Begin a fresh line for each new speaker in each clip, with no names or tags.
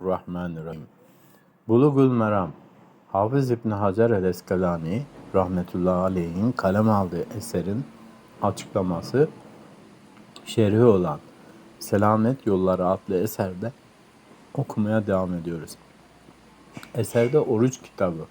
Bismillahirrahmanirrahim. Bulugul Meram Hafız İbni Hacer el Eskalani rahmetullahi aleyhin kalem aldığı eserin açıklaması şerhi olan Selamet Yolları adlı eserde okumaya devam ediyoruz. Eserde oruç kitabı,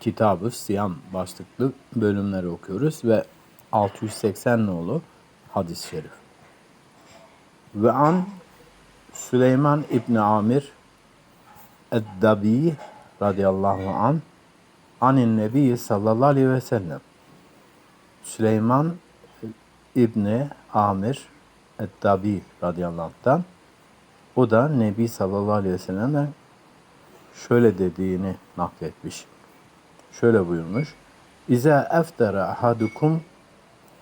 kitabı Siyam başlıklı bölümleri okuyoruz ve 680 nolu hadis-i şerif. Ve an Süleyman İbni Amir Eddabi radıyallahu an anin nebi sallallahu aleyhi ve sellem Süleyman İbni Amir Eddabi radıyallahu anh'tan o da Nebi sallallahu aleyhi ve sellem'den şöyle dediğini nakletmiş. Şöyle buyurmuş. İza eftara ahadukum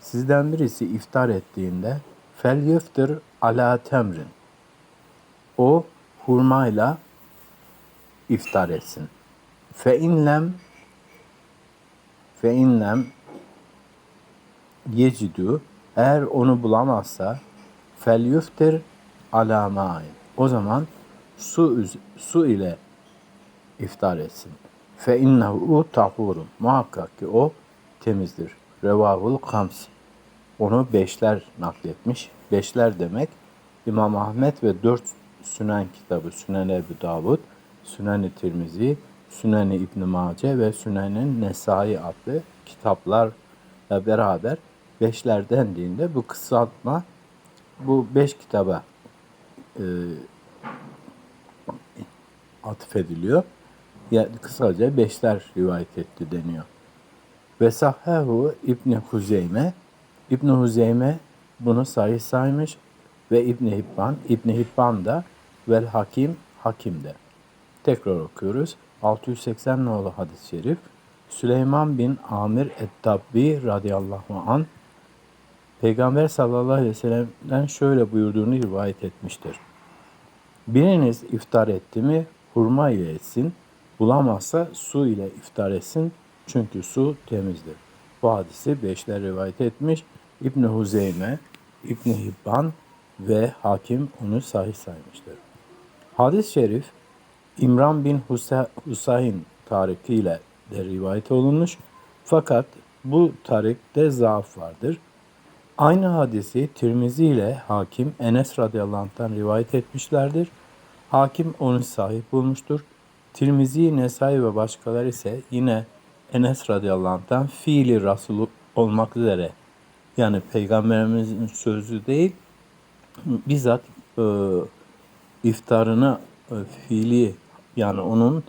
sizden birisi iftar ettiğinde fel yeftir ala temrin. O hurmayla iftar etsin. Fe inlem fe inlem yecidü eğer onu bulamazsa fel yuftir ala ma'in. O zaman su su ile iftar etsin. Fe innehu tahurun. Muhakkak ki o temizdir. Revahul kams. Onu beşler nakletmiş. Beşler demek İmam Ahmet ve dört Sünen kitabı Sünen Ebu Davud, Sünen-i Tirmizi, Sünen-i İbn Mace ve Sünen-i Nesai adlı kitaplarla beraber beşler dendiğinde bu kısaltma bu beş kitaba e, atfediliyor. Yani kısaca beşler rivayet etti deniyor. Ve sahhahu İbni Huzeyme, İbni Huzeyme bunu sahih saymış ve İbni Hibban, İbni Hibban da vel Hakim, Hakim de. Tekrar okuyoruz. 680 nolu hadis-i şerif. Süleyman bin Amir et-Tabbi radıyallahu an Peygamber sallallahu aleyhi ve sellem'den şöyle buyurduğunu rivayet etmiştir. Biriniz iftar etti mi hurma ile etsin, bulamazsa su ile iftar etsin çünkü su temizdir. Bu hadisi beşler rivayet etmiş. İbni Huzeyme, İbni Hibban ve hakim onu sahih saymıştır. Hadis-i şerif İmran bin Husa- Husayn tarikiyle de rivayet olunmuş. Fakat bu tarikte zaaf vardır. Aynı hadisi Tirmizi ile Hakim Enes radıyallahu rivayet etmişlerdir. Hakim onu sahip bulmuştur. Tirmizi, Nesai ve başkaları ise yine Enes radıyallahu fiili Resulü olmak üzere yani peygamberimizin sözü değil bizzat e, iftarını e, fiili yani onun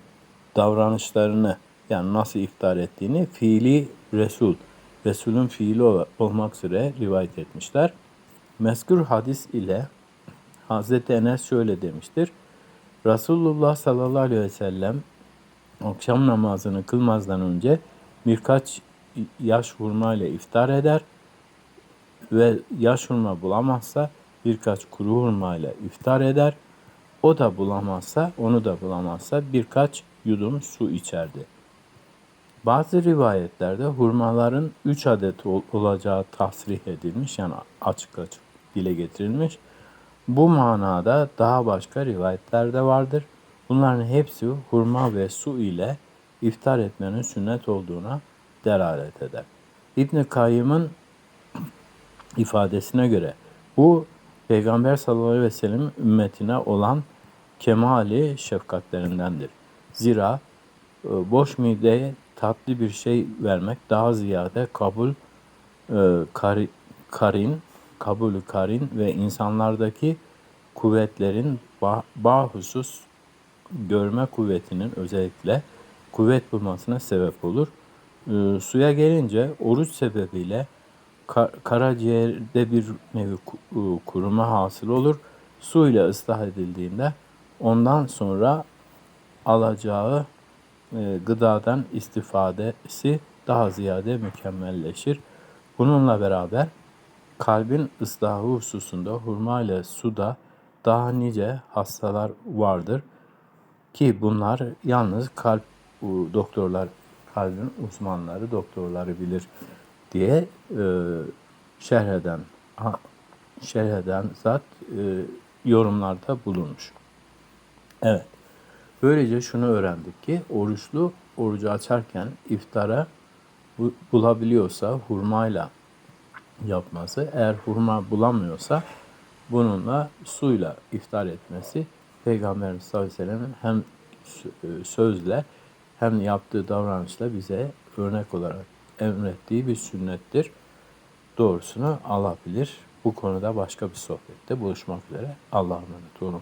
davranışlarını yani nasıl iftar ettiğini fiili Resul, Resulün fiili ol- olmak üzere rivayet etmişler. Mezkur hadis ile Hazreti Enes şöyle demiştir. Resulullah sallallahu aleyhi ve sellem akşam namazını kılmazdan önce birkaç yaş hurma ile iftar eder ve yaş hurma bulamazsa birkaç kuru hurma ile iftar eder. O da bulamazsa, onu da bulamazsa birkaç yudum su içerdi. Bazı rivayetlerde hurmaların 3 adet ol- olacağı tasrih edilmiş yani açık açık dile getirilmiş. Bu manada daha başka rivayetler de vardır. Bunların hepsi hurma ve su ile iftar etmenin sünnet olduğuna delalet eder. İbn Kayyım'ın ifadesine göre bu Peygamber sallallahu aleyhi ve sellem ümmetine olan kemali şefkatlerindendir. Zira e, boş mideye tatlı bir şey vermek daha ziyade kabul e, kari- karin, kabulü karin ve insanlardaki kuvvetlerin bah- bahusus görme kuvvetinin özellikle kuvvet bulmasına sebep olur. E, suya gelince oruç sebebiyle ka- karaciğerde bir nevi ku- kuruma hasıl olur. Su ile ıslah edildiğinde ondan sonra alacağı e, gıdadan istifadesi daha ziyade mükemmelleşir. Bununla beraber kalbin ıslahı hususunda hurma ile suda daha nice hastalar vardır ki bunlar yalnız kalp doktorlar, kalbin uzmanları, doktorları bilir diye e, şerh eden, şerh eden zat e, yorumlarda bulunmuş. Evet. Böylece şunu öğrendik ki oruçlu orucu açarken iftara bu- bulabiliyorsa hurmayla yapması, eğer hurma bulamıyorsa bununla suyla iftar etmesi Peygamberimiz sallallahu aleyhi ve sellem'in hem e, sözle hem yaptığı davranışla bize örnek olarak emrettiği bir sünnettir. Doğrusunu Allah bilir. Bu konuda başka bir sohbette buluşmak üzere. Allah'a emanet olun.